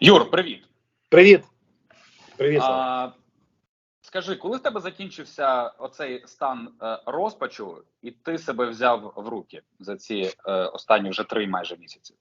Юр, привіт. Привіт. Привіт. А, скажи, коли в тебе закінчився оцей стан е, розпачу, і ти себе взяв в руки за ці е, останні вже три майже місяці?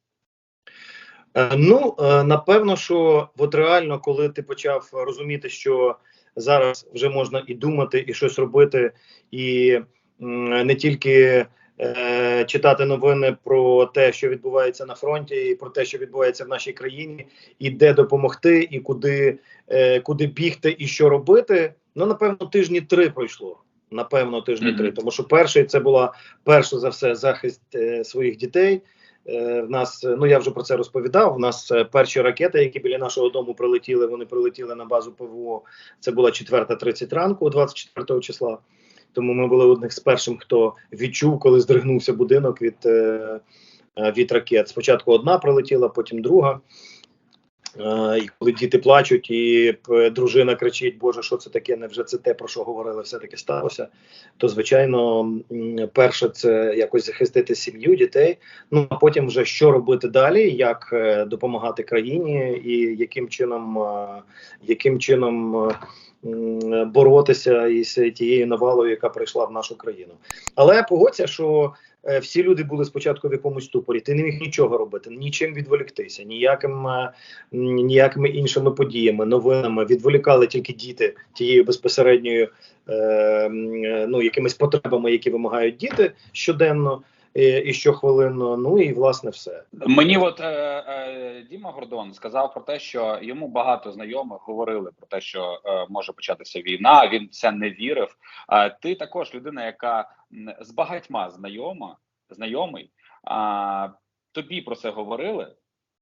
Е, Ну, е, напевно, що от реально, коли ти почав розуміти, що зараз вже можна і думати, і щось робити, і не тільки е, читати новини про те, що відбувається на фронті, і про те, що відбувається в нашій країні, і де допомогти, і куди, е, куди бігти, і що робити. Ну, напевно, тижні три пройшло. Напевно, тижні Мгм. три. Тому що перший це була перше за все захист е, своїх дітей. В нас, ну я вже про це розповідав. У нас перші ракети, які біля нашого дому прилетіли, вони прилетіли на базу ПВО. Це була 4.30 ранку, 24 числа. Тому ми були одних з перших, хто відчув, коли здригнувся будинок від, е, е, від ракет. Спочатку одна прилетіла, потім друга. Е, І коли діти плачуть, і е, дружина кричить: Боже, що це таке? Невже це те, про що говорили, все-таки сталося? То, звичайно, перше, це якось захистити сім'ю, дітей. Ну а потім вже що робити далі, як е, допомагати країні, і яким чином, яким чином боротися із тією навалою, яка прийшла в нашу країну. Але погодься, що всі люди були спочатку в якомусь ступорі. Ти не міг нічого робити, нічим відволіктися, ніяким е, ніякими іншими подіями, новинами відволікали тільки діти тією безпосередньою е, е, ну якимись потребами, які вимагають діти щоденно. І, щохвилинно, ну і власне все. Мені от е, е, Діма Гордон сказав про те, що йому багато знайомих говорили про те, що е, може початися війна. Він це не вірив. Е, ти також людина, яка з багатьма знайома, знайомий. А тобі про це говорили?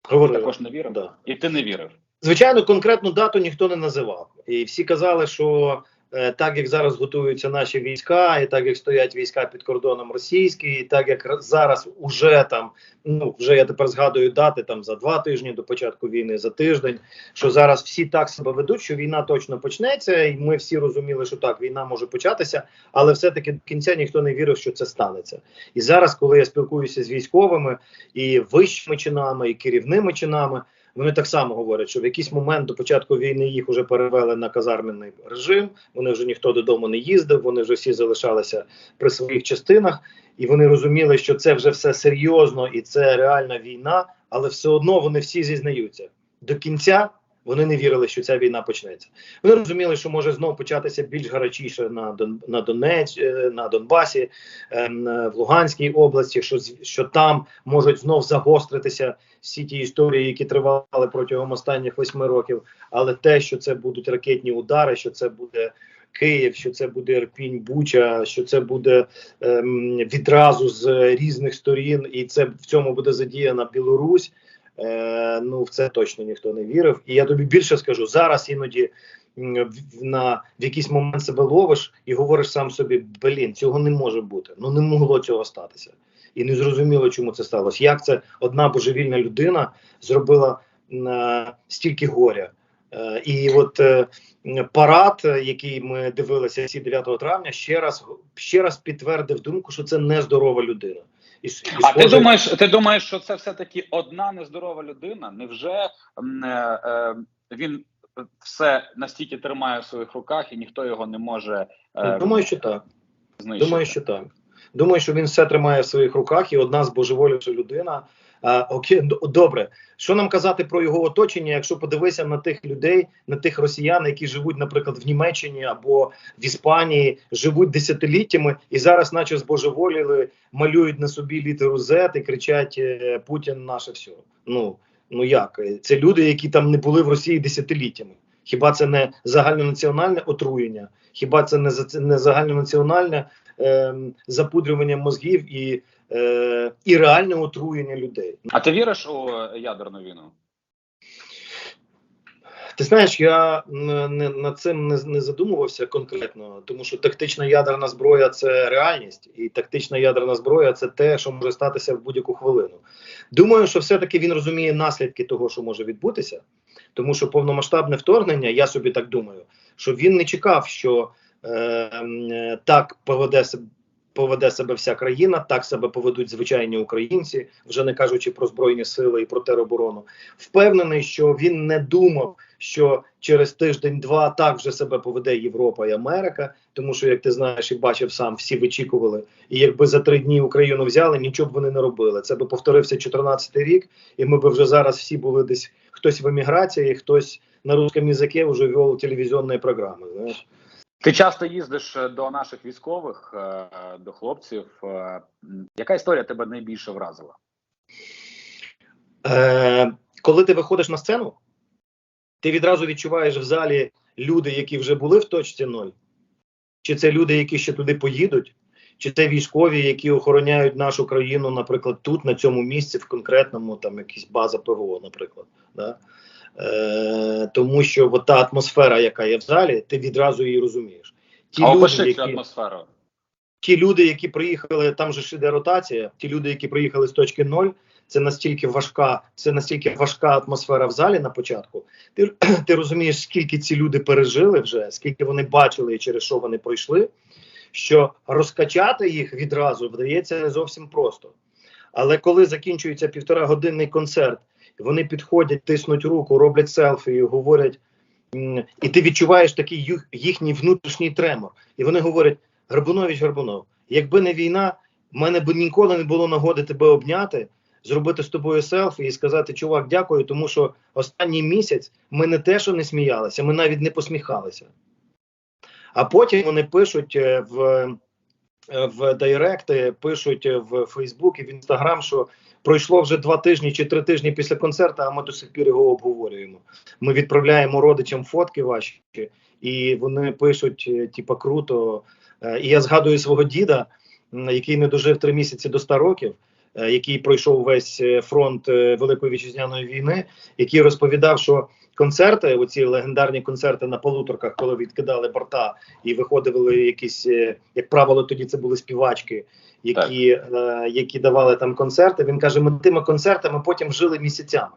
Говорили. Також не вірив? Да. І ти не вірив. Звичайно, конкретну дату ніхто не називав, і всі казали, що так як зараз готуються наші війська, і так як стоять війська під кордоном російські, і так як зараз уже там, ну вже я тепер згадую дати там за два тижні до початку війни, за тиждень, що зараз всі так себе ведуть, що війна точно почнеться, і ми всі розуміли, що так війна може початися, але все-таки до кінця ніхто не вірив, що це станеться. І зараз, коли я спілкуюся з військовими і вищими чинами, і керівними чинами. Вони так само говорять, що в якийсь момент до початку війни їх вже перевели на казарменний режим. Вони вже ніхто додому не їздив, вони вже всі залишалися при своїх частинах, і вони розуміли, що це вже все серйозно і це реальна війна, але все одно вони всі зізнаються до кінця. Вони не вірили, що ця війна почнеться. Вони розуміли, що може знов початися більш гарячіше на Дон на Донець, е, на Донбасі, ем, е, в Луганській області. Що що там можуть знов загостритися всі ті історії, які тривали протягом останніх восьми років. Але те, що це будуть ракетні удари, що це буде Київ, що це буде Ірпінь, Буча, що це буде ем, відразу з різних сторін, і це в цьому буде задіяна Білорусь. Е, ну в це точно ніхто не вірив. І я тобі більше скажу зараз. Іноді на в якийсь момент себе ловиш і говориш сам собі: блін, цього не може бути. Ну не могло цього статися. І не зрозуміло, чому це сталося. Як це одна божевільна людина зробила е, стільки горя? Е, і от е, парад, який ми дивилися всі 9 травня, ще раз ще раз підтвердив думку, що це нездорова людина. І, с- і А ти думаєш, ти думаєш, що це все таки одна нездорова людина? Невже е, е, він все настільки тримає в своїх руках і ніхто його не може е, Думаю, що так. знищити? Думаю, що так. Думаю, що він все тримає в своїх руках, і одна збожеволівша людина. А, окей, добре. Що нам казати про його оточення, якщо подивися на тих людей, на тих росіян, які живуть, наприклад, в Німеччині або в Іспанії, живуть десятиліттями і зараз, наче збожеволіли, малюють на собі літеру Z і кричать е, Путін наше все. Ну ну як? Це люди, які там не були в Росії десятиліттями. Хіба це не загальнонаціональне отруєння? Хіба це не не загальнонаціональне ем, запудрювання мозгів і, е, і реальне отруєння людей? А ти віриш у ядерну війну? Ти знаєш, я не, над цим не, не задумувався конкретно, тому що тактична ядерна зброя це реальність, і тактична ядерна зброя це те, що може статися в будь-яку хвилину. Думаю, що все-таки він розуміє наслідки того, що може відбутися, тому що повномасштабне вторгнення, я собі так думаю, що він не чекав, що е, так поведе. Поведе себе вся країна, так себе поведуть звичайні українці, вже не кажучи про збройні сили і про тероборону. Впевнений, що він не думав, що через тиждень-два так вже себе поведе Європа і Америка, тому що, як ти знаєш і бачив сам, всі вичікували. І якби за три дні Україну взяли, нічого б вони не робили. Це би повторився 14 рік, і ми б вже зараз всі були десь хтось в еміграції, хтось на русском язикі вже вел телевізійні програми. Знаєш. Ти часто їздиш е, до наших військових, е, до хлопців. Е, Яка історія тебе найбільше вразила? Е, коли ти виходиш на сцену, ти відразу відчуваєш в залі люди, які вже були в точці ноль, чи це люди, які ще туди поїдуть, чи це військові, які охороняють нашу країну, наприклад, тут, на цьому місці, в конкретному, там якась база ПВО, наприклад. Да? Е, тому що от та атмосфера, яка є в залі, ти відразу її розумієш. Ті а люди, опиши цю які, атмосферу. ті люди, які приїхали, там же ж іде ротація, ті люди, які приїхали з точки ноль, це настільки важка, це настільки важка атмосфера в залі на початку. Ти, ти розумієш, скільки ці люди пережили вже, скільки вони бачили і через що вони пройшли, що розкачати їх відразу вдається не зовсім просто. Але коли закінчується півтора годинний концерт, вони підходять, тиснуть руку, роблять селфі і говорять, і ти відчуваєш такий їхній внутрішній тремор. І вони говорять: Горбунович Горбунов, якби не війна, в мене б ніколи не було нагоди тебе обняти, зробити з тобою селфі і сказати, чувак, дякую, тому що останній місяць ми не те, що не сміялися, ми навіть не посміхалися. А потім вони пишуть е, в, е, в директи, пишуть е, в Фейсбук і в Інстаграм, що пройшло вже два тижні чи три тижні після концерту, а ми до сих пір його обговорюємо. Ми відправляємо родичам фотки ваші, і вони пишуть: е, типа круто. Е, І я згадую свого діда, який не дожив три місяці до 100 років, який пройшов весь е, фронт е, Великої вітчизняної війни, який розповідав, що концерти, оці легендарні концерти на полуторках, коли відкидали борта і виходили якісь, е, як правило, тоді це були співачки, які, е, які давали там концерти. Він каже: ми тими концертами потім жили місяцями.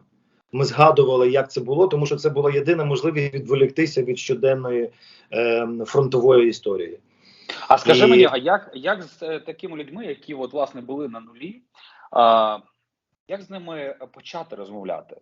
Ми згадували, як це було, тому що це була єдина можливість відволіктися від щоденної е, фронтової історії. А скажи І- мені, а як, як з е, такими людьми, які от власне були на нулі, а, як з ними почати розмовляти?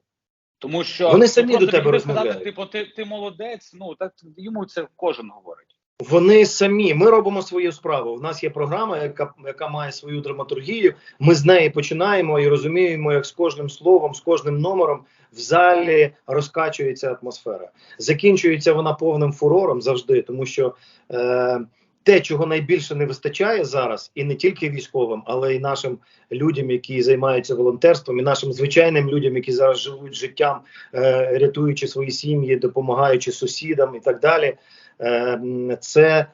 Тому що Вони самі ну, до тебе сказати, розмовляють. типу, ти, ти молодець, ну так йому це кожен говорить. Вони самі, ми робимо свою справу. У нас є програма, яка, яка має свою драматургію. Ми з неї починаємо і розуміємо, як з кожним словом, з кожним номером в залі розкачується атмосфера. Закінчується вона повним фурором завжди, тому що е, те, чого найбільше не вистачає зараз, і не тільки військовим, але й нашим людям, які займаються волонтерством, і нашим звичайним людям, які зараз живуть життям, е, рятуючи свої сім'ї, допомагаючи сусідам і так далі. Е, це,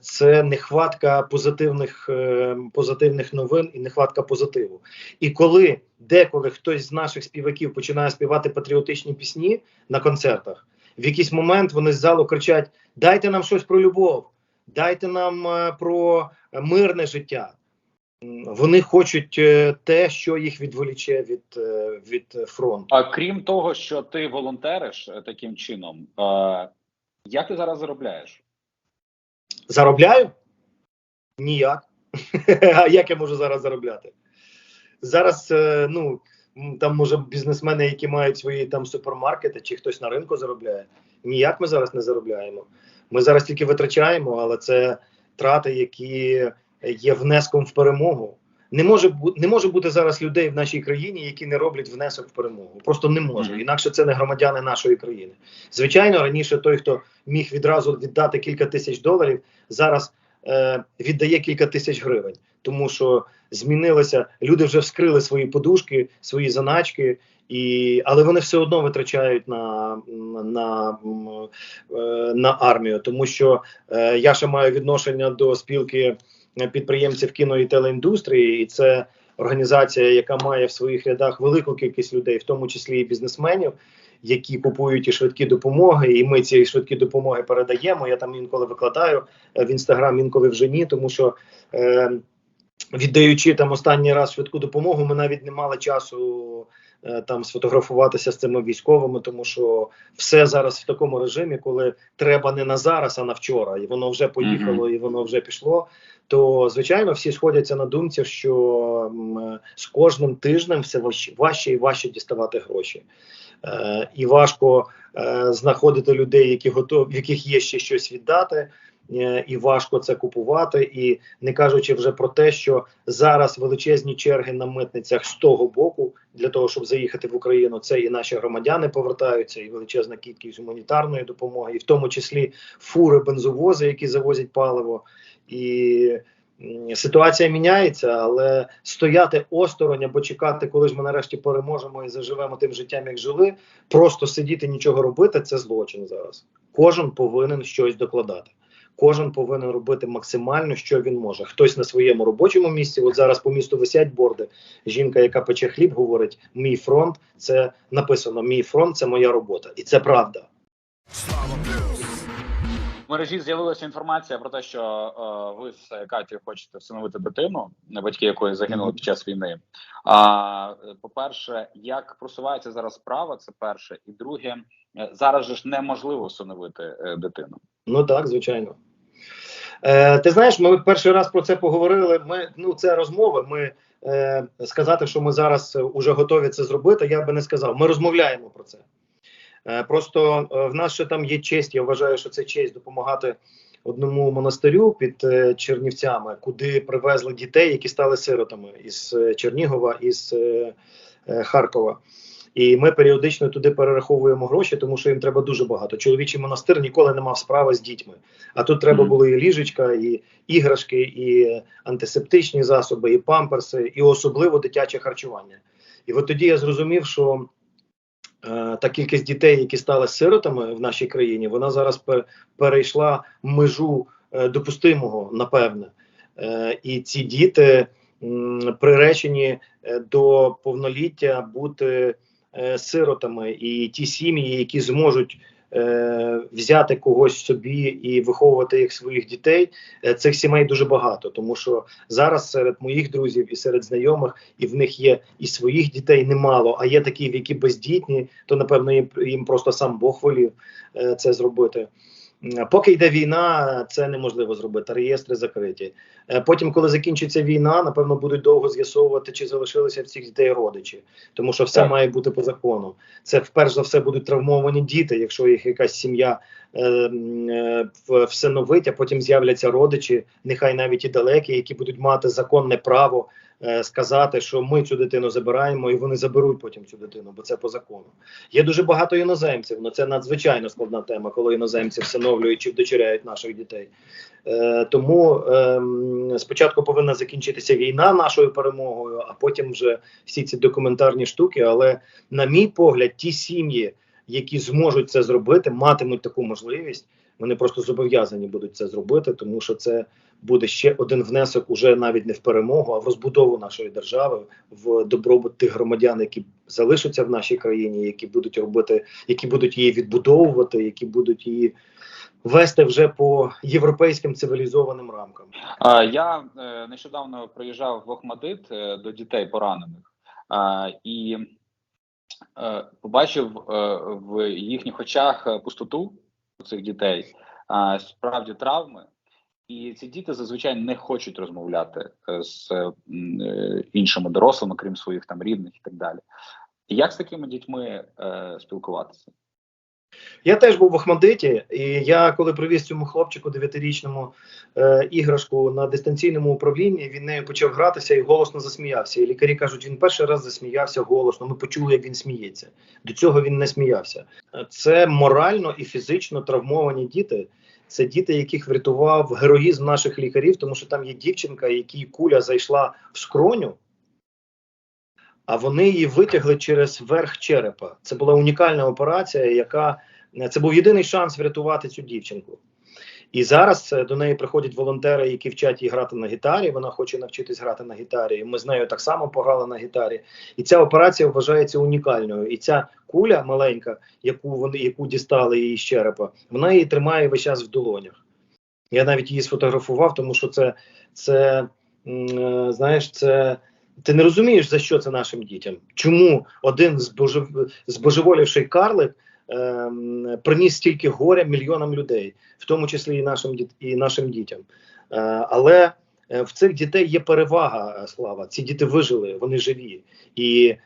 це нехватка позитивних, е, позитивних новин і нехватка позитиву. І коли деколи хтось з наших співаків починає співати патріотичні пісні на концертах, в якийсь момент вони з залу кричать: Дайте нам щось про любов, дайте нам е, про мирне життя. Вони хочуть е, те, що їх відволіче від, е, від фронту. А крім того, що ти волонтериш таким чином, як ти зараз заробляєш? Заробляю? Ніяк. А як я можу зараз заробляти? Зараз, ну, там, може, бізнесмени, які мають свої там супермаркети, чи хтось на ринку заробляє. Ніяк ми зараз не заробляємо. Ми зараз тільки витрачаємо, але це трати, які є внеском в перемогу. Не може бу- не може бути зараз людей в нашій країні, які не роблять внесок в перемогу. Просто не може. Інакше це не громадяни нашої країни. Звичайно, раніше той, хто міг відразу віддати кілька тисяч доларів, зараз е, віддає кілька тисяч гривень, тому що змінилося. Люди вже вскрили свої подушки, свої заначки, і але вони все одно витрачають на, на, е, на армію, тому що е, я ще маю відношення до спілки підприємців кіно і телеіндустрії, і це організація, яка має в своїх рядах велику кількість людей, в тому числі і бізнесменів, які купують і швидкі допомоги, і ми ці швидкі допомоги передаємо. Я там інколи викладаю е, в інстаграм, інколи вже ні, тому що. Е, Віддаючи там останній раз швидку допомогу, ми навіть не мали часу там сфотографуватися з цими військовими, тому що все зараз в такому режимі, коли треба не на зараз, а на вчора, і воно вже поїхало, і воно вже пішло. То звичайно всі сходяться на думці, що з кожним тижнем все важче, важче і важче діставати гроші. Е, і важко е, знаходити людей, які готові, в яких є ще щось віддати, е, і важко це купувати. І не кажучи вже про те, що зараз величезні черги на митницях з того боку для того, щоб заїхати в Україну, це і наші громадяни повертаються, і величезна кількість гуманітарної допомоги, і в тому числі фури, бензовози, які завозять паливо. І ситуація міняється, але стояти осторонь або чекати, коли ж ми нарешті переможемо і заживемо тим життям, як жили, просто сидіти нічого робити це злочин зараз. Кожен повинен щось докладати. Кожен повинен робити максимально, що він може. Хтось на своєму робочому місці. От зараз по місту висять борди. Жінка, яка пече хліб, говорить: мій фронт це написано. Мій фронт це моя робота, і це правда. В мережі з'явилася інформація про те, що е, ви з Катю хочете всиновити дитину, батьки якої загинули під час війни. А е, по-перше, як просувається зараз справа? Це перше, і друге, е, зараз же ж неможливо всиновити е, дитину. Ну так, звичайно. Е, ти знаєш, ми перший раз про це поговорили. Ми ну це розмови. Ми е, сказати, що ми зараз вже готові це зробити. Я би не сказав. Ми розмовляємо про це. Е, просто е, в нас ще там є честь. Я вважаю, що це честь допомагати одному монастирю під е, Чернівцями, куди привезли дітей, які стали сиротами із е, Чернігова із е, Харкова. І ми періодично туди перераховуємо гроші, тому що їм треба дуже багато. Чоловічий монастир ніколи не мав справи з дітьми. А тут треба Мгм. було і ліжечка, і іграшки, і антисептичні засоби, і памперси, і особливо дитяче харчування. І от тоді я зрозумів, що е, та кількість дітей, які стали сиротами в нашій країні, вона зараз пе- перейшла межу е, допустимого, напевне. Е, і ці діти м, приречені е, до повноліття бути сиротами, і ті сім'ї, які зможуть е, взяти когось собі і виховувати їх своїх дітей, е, цих сімей дуже багато, тому що зараз серед моїх друзів і серед знайомих, і в них є і своїх дітей немало, а є такі, які бездітні, то напевно їм, просто сам Бог волів е, це зробити. М, Поки йде війна, це неможливо зробити. Реєстри закриті. Е, Потім, коли закінчиться війна, напевно будуть довго з'ясовувати, чи залишилися в цих дітей родичі, тому що все Так. має бути по закону. Це вперше за все будуть травмовані діти, якщо їх якась сім'я е, е, всиновить, а потім з'являться родичі, нехай навіть і далекі, які будуть мати законне право е, сказати, що ми цю дитину забираємо, і вони заберуть потім цю дитину, бо це по закону. Є дуже багато іноземців, але це надзвичайно складна тема, коли іноземці всиновлюють чи вдочеряють наших дітей. Е, тому ем, спочатку повинна закінчитися війна нашою перемогою, а потім вже всі ці документарні штуки. Але, на мій погляд, ті сім'ї, які зможуть це зробити, матимуть таку можливість. Вони просто зобов'язані будуть це зробити, тому що це буде ще один внесок, уже навіть не в перемогу, а в розбудову нашої держави, в добробут тих громадян, які залишаться в нашій країні, які будуть робити, які будуть її відбудовувати, які будуть її вести вже по європейським цивілізованим рамкам. Я е, нещодавно приїжджав в Охмадит е, до дітей поранених і е, побачив в їхніх очах пустоту цих дітей, справді травми. І ці діти зазвичай не хочуть розмовляти е, з е, е, іншими дорослими, крім своїх там рідних і так далі. Як з такими дітьми е, спілкуватися? Я теж був в Ахмадиті, і я коли привіз цьому хлопчику дев'ятирічному е, іграшку на дистанційному управлінні, він нею почав гратися і голосно засміявся. І лікарі кажуть, він перший раз засміявся голосно. Ми почули, як він сміється. До цього він не сміявся. Це морально і фізично травмовані діти. Це діти, яких врятував героїзм наших лікарів, тому що там є дівчинка, якій куля зайшла в скроню. А вони її витягли через верх черепа. Це була унікальна операція, яка це був єдиний шанс врятувати цю дівчинку. І зараз е, до неї приходять волонтери, які вчать її грати на гітарі. Вона хоче навчитись грати на гітарі. Ми з нею так само пограли на гітарі. І ця операція вважається унікальною. І ця куля маленька, яку вони яку дістали її з черепа, вона її тримає весь час в долонях. Я навіть її сфотографував, тому що це, це е, знаєш, це Ти не розумієш, за що це нашим дітям? Чому один збожев... збожеволівший карлик приніс стільки горя мільйонам людей, в тому числі і нашим, і нашим дітям. Е, але е, в цих дітей є перевага, е, слава. Ці діти вижили, вони живі, і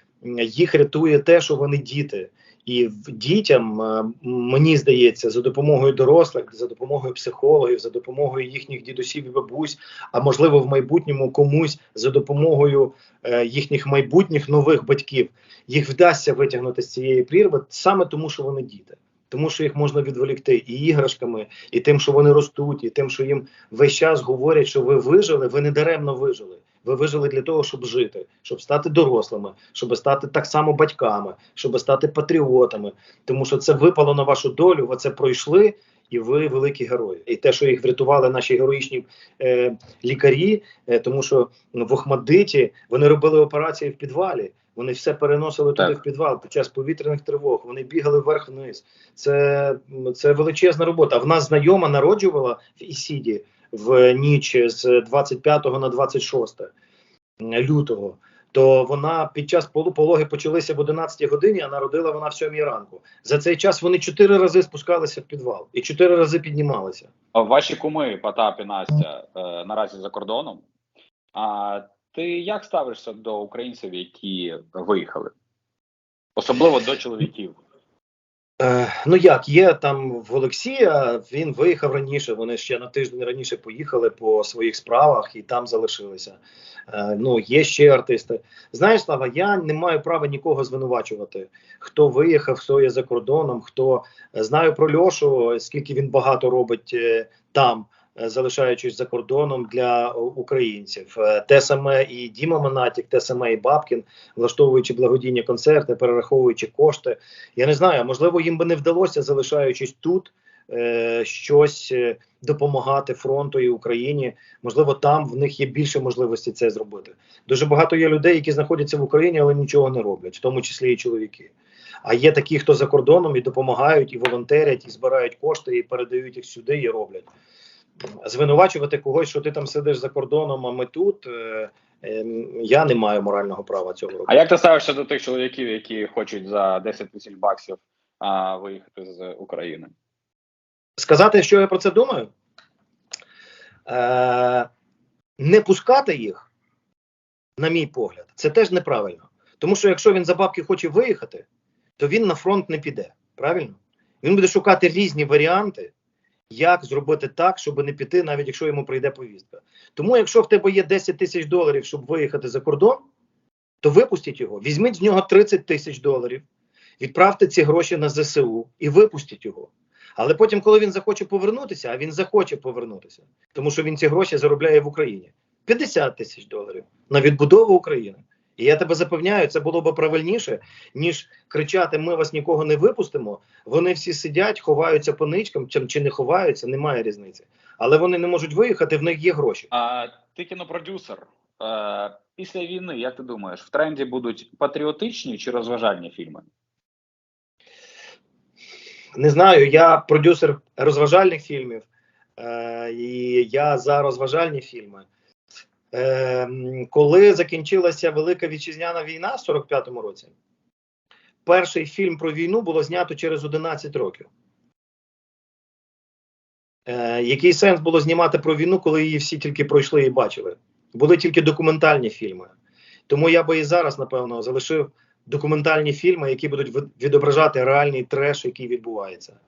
їх рятує те, що вони діти. І дітям е, мені здається, за допомогою дорослих, за допомогою психологів, за допомогою їхніх дідусів і бабусь, а можливо в майбутньому комусь за допомогою е, їхніх майбутніх нових батьків, їх вдасться витягнути з цієї прірви саме тому, що вони діти. Тому що їх можна відволікти і іграшками, і тим, що вони ростуть, і тим, що їм весь час говорять, що ви вижили, ви не даремно вижили. Ви вижили для того, щоб жити, щоб стати дорослими, щоб стати так само батьками, щоб стати патріотами. Тому що це випало на вашу долю, ви це пройшли, і ви великі герої. І те, що їх врятували наші героїчні е, лікарі, е, тому що в Охмадиті вони робили операції в підвалі. Вони все переносили туди в підвал під час повітряних тривог. Вони бігали вверх-вниз. Це, це величезна робота. А в нас знайома народжувала в Ісіді в ніч з 25 на 26 лютого. То вона під час пологи почалися в 11 годині, а народила вона в 7 ранку. За цей час вони чотири рази спускалися в підвал і чотири рази піднімалися. Ваші куми Потап і Настя е, наразі за кордоном. А ти як ставишся до українців, які виїхали? Особливо до чоловіків. Е, ну як є там в Олексія, він виїхав раніше. Вони ще на тиждень раніше поїхали по своїх справах і там залишилися. Е, ну є ще артисти. Знаєш, Слава, я не маю права нікого звинувачувати. Хто виїхав, хто є за кордоном, хто е, знаю про Льошу, скільки він багато робить там. Е, Залишаючись за кордоном для українців, Е, те саме і Діма Монатік, те саме і Бабкін, влаштовуючи благодійні концерти, перераховуючи кошти. Я не знаю, можливо, їм би не вдалося, залишаючись тут, е, щось е, допомагати фронту і Україні. Можливо, там в них є більше можливості це зробити. Дуже багато є людей, які знаходяться в Україні, але нічого не роблять, в тому числі і чоловіки. А є такі, хто за кордоном і допомагають, і волонтерять, і збирають кошти, і передають їх сюди, і роблять. Звинувачувати когось, що ти там сидиш за кордоном, а ми тут. Е, е, я не маю морального права цього робити. А як ти ставишся до тих чоловіків, які хочуть за 10 тисяч баксів а, виїхати з України? сказати, що я про це думаю, е, не пускати їх, на мій погляд, це теж неправильно. Тому що якщо він за бабки хоче виїхати, то він на фронт не піде. Правильно? Він буде шукати різні варіанти, як зробити так, щоб не піти, навіть якщо йому прийде повістка. Тому, якщо в тебе є 10 тисяч доларів, щоб виїхати за кордон, то випустіть його, візьміть з нього 30 тисяч доларів, відправте ці гроші на ЗСУ і випустіть його. Але потім, коли він захоче повернутися, а він захоче повернутися, тому що він ці гроші заробляє в Україні 50 тисяч доларів на відбудову України. І я тебе запевняю, це було б правильніше, ніж кричати: Ми вас нікого не випустимо. Вони всі сидять, ховаються по ничкам, чи, чи не ховаються, немає різниці. Але вони не можуть виїхати, в них є гроші. А, ти кінопродюсер. Е, після війни, як ти думаєш, в тренді будуть патріотичні чи розважальні фільми? Не знаю, я продюсер розважальних фільмів, е, і я за розважальні фільми. Е, коли закінчилася Велика Вітчизняна війна в 45-му році, перший фільм про війну було знято через 11 років. Е, який сенс було знімати про війну, коли її всі тільки пройшли і бачили? Були тільки документальні фільми. Тому я би і зараз, напевно, залишив документальні фільми, які будуть від- відображати реальний треш, який відбувається.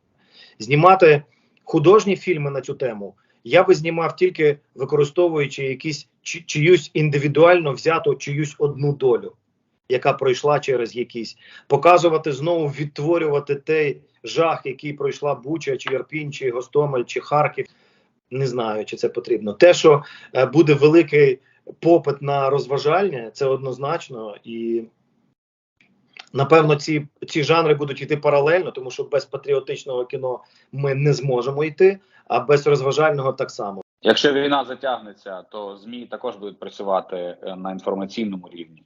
Знімати художні фільми на цю тему я би знімав тільки використовуючи якісь чи, чиюсь індивідуально взяту чиюсь одну долю, яка пройшла через якісь, показувати знову, відтворювати той жах, який пройшла Буча, чи Ярпінь, чи Гостомель, чи Харків. Не знаю, чи це потрібно. Те, що е, буде великий попит на розважальне, це однозначно і. Напевно, ці, ці жанри будуть йти паралельно, тому що без патріотичного кіно ми не зможемо йти, а без розважального так само. Якщо війна затягнеться, то ЗМІ також будуть працювати е, на інформаційному рівні.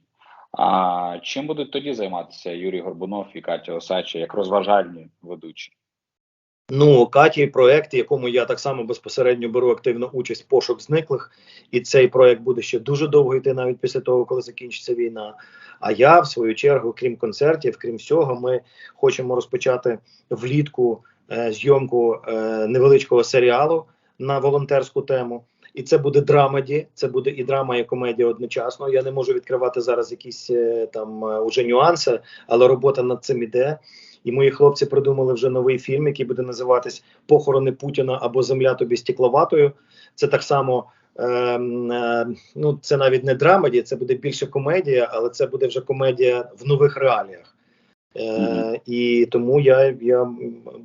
А чим будуть тоді займатися Юрій Горбунов і Катя Осадча як розважальні ведучі? Ну, Каті проект, якому я так само безпосередньо беру активну участь пошук зниклих, і цей проект буде ще дуже довго йти, навіть після того, коли закінчиться війна. А я, в свою чергу, крім концертів, крім всього, ми хочемо розпочати влітку е, зйомку е, невеличкого серіалу на волонтерську тему. І це буде драмаді, це буде і драма, і комедія одночасно. Я не можу відкривати зараз якісь е, там е, уже нюанси, але робота над цим іде. І мої хлопці придумали вже новий фільм, який буде називатись Похорони Путіна або Земля тобі стекловатою. Це так само. ем, е, ну, це навіть не драмаді, це буде більше комедія, але це буде вже комедія в нових реаліях. Е, Мгм. І тому я, я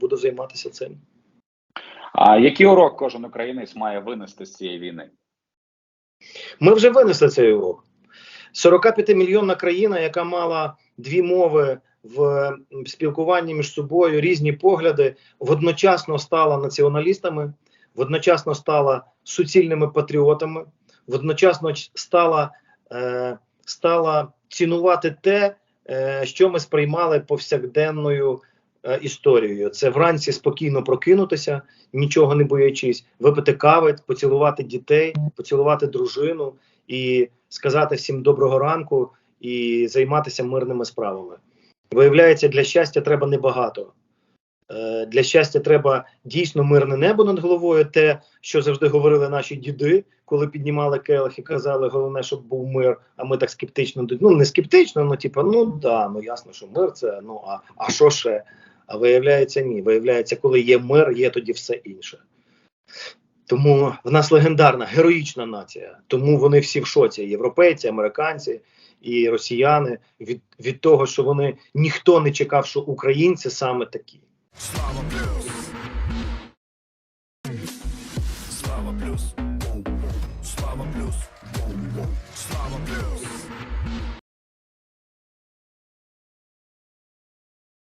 буду займатися цим. А який урок кожен українець має винести з цієї війни? Ми вже винесли цей урок. 45-мільйонна країна, яка мала дві мови в спілкуванні між собою, різні погляди, водночасно стала націоналістами, водночасно стала суцільними патріотами, водночасно стала, е, стала цінувати те, е, що ми сприймали повсякденною е, історією. Це вранці спокійно прокинутися, нічого не боячись, випити кави, поцілувати дітей, поцілувати дружину і сказати всім доброго ранку і займатися мирними справами. Виявляється, для щастя треба небагато. Е, Для щастя треба дійсно мирне небо над головою. Те, що завжди говорили наші діди, коли піднімали келих і казали, головне, щоб був мир. А ми так скептично ну не скептично, ну типу, ну да, ну ясно, що мир це. Ну а, а що ще? А виявляється, ні. Виявляється, коли є мир, є тоді все інше. Тому в нас легендарна, героїчна нація. Тому вони всі в шоці: європейці, американці і росіяни від, від того, що вони ніхто не чекав, що українці саме такі. Слава